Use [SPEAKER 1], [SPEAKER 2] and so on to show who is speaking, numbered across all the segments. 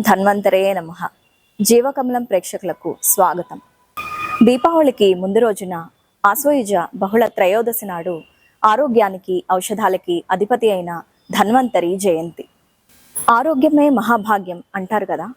[SPEAKER 1] ధన్వంతరే నమ. జీవకమలం ప్రేక్షకులకు స్వాగతం. దీపావళికి ముందు రోజున ఆశ్వయుజ బహుళ త్రయోదశి నాడు ఆరోగ్యానికి ఔషధాలకి అధిపతి అయిన ధన్వంతరి జయంతి. ఆరోగ్యమే మహాభాగ్యం అంటారు కదా?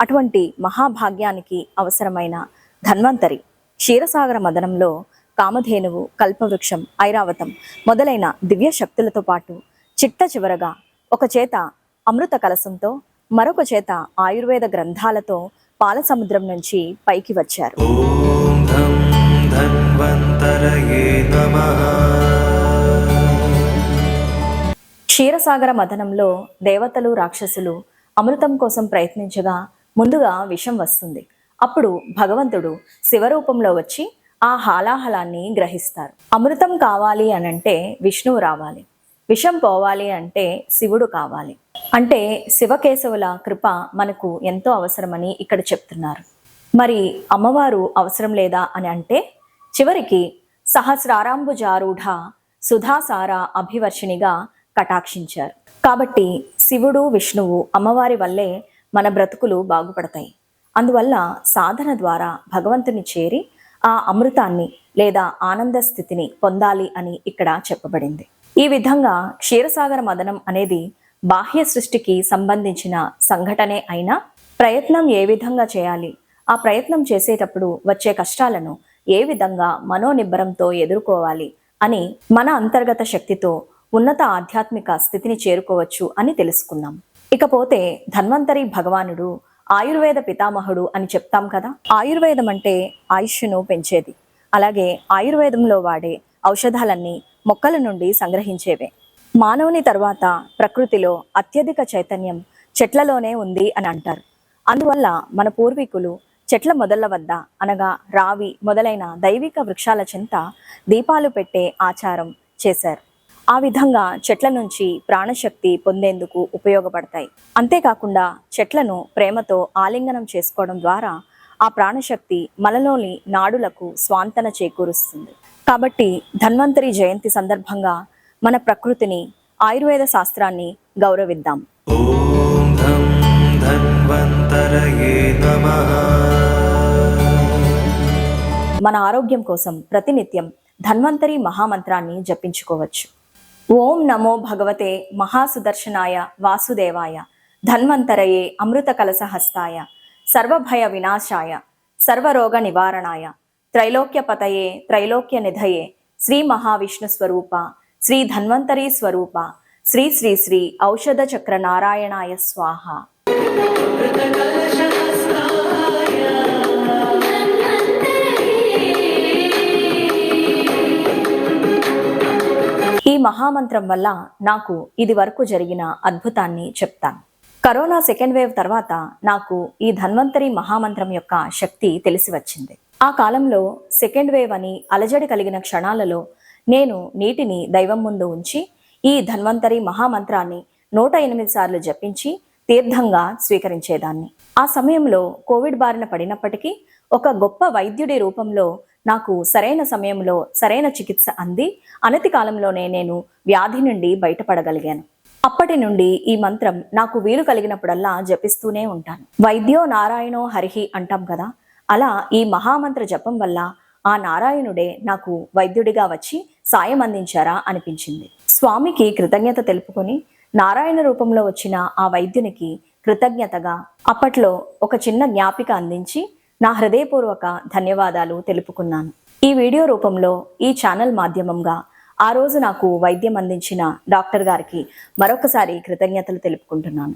[SPEAKER 1] అటువంటి మహాభాగ్యానికి అవసరమైన ధన్వంతరి క్షీరసాగర మదనంలో కామధేనువు కల్పవృక్షం ఐరావతం మొదలైన దివ్య శక్తులతో పాటు చిట్ట చివరగా ఒక చేత అమృత కలసంతో మరొక చేత ఆయుర్వేద గ్రంథాలతో పాలసముద్రం నుంచి పైకి వచ్చారు. క్షీరసాగర మథనంలో దేవతలు రాక్షసులు అమృతం కోసం ప్రయత్నించగా ముందుగా విషం వస్తుంది. అప్పుడు భగవంతుడు శివరూపంలో వచ్చి ఆ హాలాహలాన్ని గ్రహిస్తారు. అమృతం కావాలి అనంటే విష్ణువు రావాలి. విషం పోవాలి అంటే శివుడు కావాలి. అంటే శివకేశవుల కృప మనకు ఎంతో అవసరమని ఇక్కడ చెప్తున్నారు. మరి అమ్మవారు అవసరం లేదా అని అంటే చివరికి సహస్రారాంబుజారూఢ సుధాసార అభివర్షినిగా కటాక్షించారు. కాబట్టి శివుడు విష్ణువు అమ్మవారి వల్లే మన బ్రతుకులు బాగుపడతాయి. అందువల్ల సాధన ద్వారా భగవంతుని చేరి ఆ అమృతాన్ని లేదా ఆనంద స్థితిని పొందాలి అని ఇక్కడ చెప్పబడింది. ఈ విధంగా క్షీరసాగర మదనం అనేది బాహ్య సృష్టికి సంబంధించిన సంఘటనే అయినా ప్రయత్నం ఏ విధంగా చేయాలి? ఆ ప్రయత్నం చేసేటప్పుడు వచ్చే కష్టాలను ఏ విధంగా మనోనిబ్బరంతో ఎదుర్కోవాలి అని మన అంతర్గత శక్తితో ఉన్నత ఆధ్యాత్మిక స్థితిని చేరుకోవచ్చు అని తెలుసుకున్నాం. ఇకపోతే ధన్వంతరి భగవానుడు ఆయుర్వేద పితామహుడు అని చెప్తాం కదా? ఆయుర్వేదం అంటే ఆయుష్ను పెంచేది. అలాగే ఆయుర్వేదంలో వాడే ఔషధాలన్నీ మొక్కల నుండి సంగ్రహించేవే. మానవుని తర్వాత ప్రకృతిలో అత్యధిక చైతన్యం చెట్లలోనే ఉంది అని అంటారు. అందువల్ల మన పూర్వీకులు చెట్ల మొదళ్ళ వద్ద అనగా రావి మొదలైన దైవిక వృక్షాల చెంత దీపాలు పెట్టే ఆచారం చేశారు. ఆ విధంగా చెట్ల నుంచి ప్రాణశక్తి పొందేందుకు ఉపయోగపడతాయి. అంతేకాకుండా చెట్లను ప్రేమతో ఆలింగనం చేసుకోవడం ద్వారా ఆ ప్రాణశక్తి మనలోని నాడులకు స్వాంతన చేకూరుస్తుంది. కాబట్టి ధన్వంతరి జయంతి సందర్భంగా మన ప్రకృతిని ఆయుర్వేద శాస్త్రాన్ని గౌరవిద్దాం. మన ఆరోగ్యం కోసం ప్రతినిత్యం ధన్వంతరి మహామంత్రాన్ని జపించుకోవచ్చు. ఓం నమో భగవతే మహాసుదర్శనాయ వాసుదేవాయ. ధన్వంతరయే అమృత కలసహస్తాయ సర్వభయ వినాశాయ సర్వరోగ నివారణాయ. త్రైలోక్యపతయే త్రైలోక్య నిధయే. శ్రీ మహావిష్ణు స్వరూప శ్రీ ధన్వంతరి స్వరూప శ్రీ శ్రీ శ్రీ ఔషధ చక్ర నారాయణాయ స్వాహ. ఈ మహామంత్రం వల్ల నాకు ఇది వరకు జరిగిన అద్భుతాన్ని చెప్తాను. కరోనా సెకండ్ వేవ్ తర్వాత నాకు ఈ ధన్వంతరి మహామంత్రం యొక్క శక్తి తెలిసి వచ్చింది. ఆ కాలంలో సెకండ్ వేవ్ అని అలజడి కలిగిన క్షణాలలో నేను నీటిని దైవం ముందు ఉంచి ఈ ధన్వంతరి మహామంత్రాన్ని నూట ఎనిమిది సార్లు జపించి తీర్థంగా స్వీకరించేదాన్ని. ఆ సమయంలో కోవిడ్ బారిన పడినప్పటికీ ఒక గొప్ప వైద్యుడి రూపంలో నాకు సరైన సమయంలో సరైన చికిత్స అంది. అనతి కాలంలోనే నేను వ్యాధి నుండి బయటపడగలిగాను. అప్పటి నుండి ఈ మంత్రం నాకు వీలు కలిగినప్పుడల్లా జపిస్తూనే ఉంటాను. వైద్యో నారాయణో హరిహి అంటాం కదా అలా ఈ మహామంత్ర జపం వల్ల ఆ నారాయణుడే నాకు వైద్యుడిగా వచ్చి సాయం అందించారా అనిపించింది. స్వామికి కృతజ్ఞత తెలుపుకొని నారాయణ రూపంలో వచ్చిన ఆ వైద్యునికి కృతజ్ఞతగా అప్పట్లో ఒక చిన్న జ్ఞాపిక అందించి నా హృదయపూర్వక ధన్యవాదాలు తెలుపుకున్నాను. ఈ వీడియో రూపంలో ఈ ఛానల్ మాధ్యమంగా ఆ రోజు నాకు వైద్యం అందించిన డాక్టర్ గారికి మరొకసారి కృతజ్ఞతలు తెలుపుకుంటున్నాను.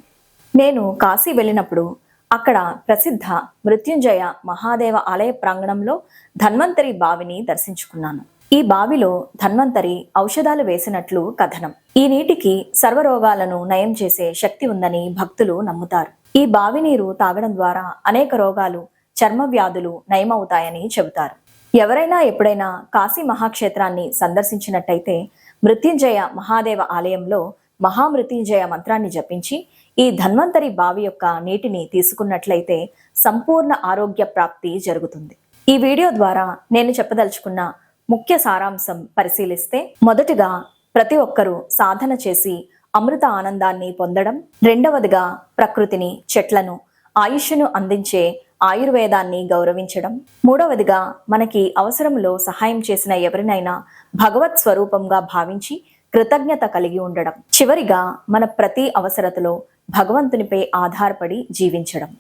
[SPEAKER 1] నేను కాశీ వెళ్ళినప్పుడు అక్కడ ప్రసిద్ధ మృత్యుంజయ మహాదేవ ఆలయ ప్రాంగణంలో ధన్వంతరి బావిని దర్శించుకున్నాను. ఈ బావిలో ధన్వంతరి ఔషధాలు వేసినట్లు కథనం. ఈ నీటికి సర్వరోగాలను నయం చేసే శక్తి ఉందని భక్తులు నమ్ముతారు. ఈ బావి నీరు తాగడం ద్వారా అనేక రోగాలు చర్మ వ్యాధులు నయమవుతాయని చెబుతారు. ఎవరైనా ఎప్పుడైనా కాశీ మహాక్షేత్రాన్ని సందర్శించినట్టయితే మృత్యుంజయ మహాదేవ ఆలయంలో మహామృత్యుంజయ మంత్రాన్ని జపించి ఈ ధన్వంతరి బావి యొక్క నీటిని తీసుకున్నట్లయితే సంపూర్ణ ఆరోగ్య ప్రాప్తి జరుగుతుంది. ఈ వీడియో ద్వారా నేను చెప్పదలుచుకున్న ముఖ్య సారాంశం పరిశీలిస్తే మొదటిగా ప్రతి ఒక్కరూ సాధన చేసి అమృత ఆనందాన్ని పొందడం రెండవదిగా ప్రకృతిని చెట్లను ఆయుష్ను అందించే ఆయుర్వేదాన్ని గౌరవించడం. మూడవదిగా మనకి అవసరంలో సహాయం చేసిన ఎవరినైనా భగవత్ స్వరూపంగా భావించి కృతజ్ఞత కలిగి ఉండడం. చివరిగా మన ప్రతి అవసరతలో భగవంతునిపై ఆధారపడి జీవించడం.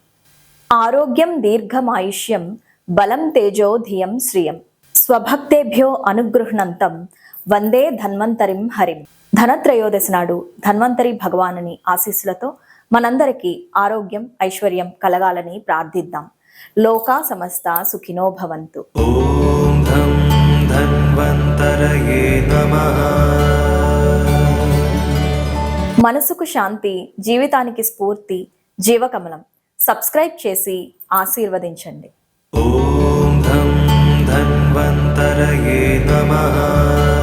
[SPEAKER 1] ఆరోగ్యం దీర్ఘమాయుష్యం బలం తేజో ధియం శ్రియం. స్వభక్తేభ్యో అనుగృహ్ణంతం వందే ధన్వంతరిం హరిం. ధనత్రయోదశి నాడు ధన్వంతరి భగవానుని ఆశీస్సులతో మనందరికీ ఆరోగ్యం ఐశ్వర్యం కలగాలని ప్రార్థిద్దాం. లోకా సమస్త సుఖినో భవంతు. మనసుకు శాంతి జీవితానికి స్ఫూర్తి జీవకమలం. సబ్స్క్రైబ్ చేసి ఆశీర్వదించండి.
[SPEAKER 2] ఓం ధం ధన్వంతరయే నమః.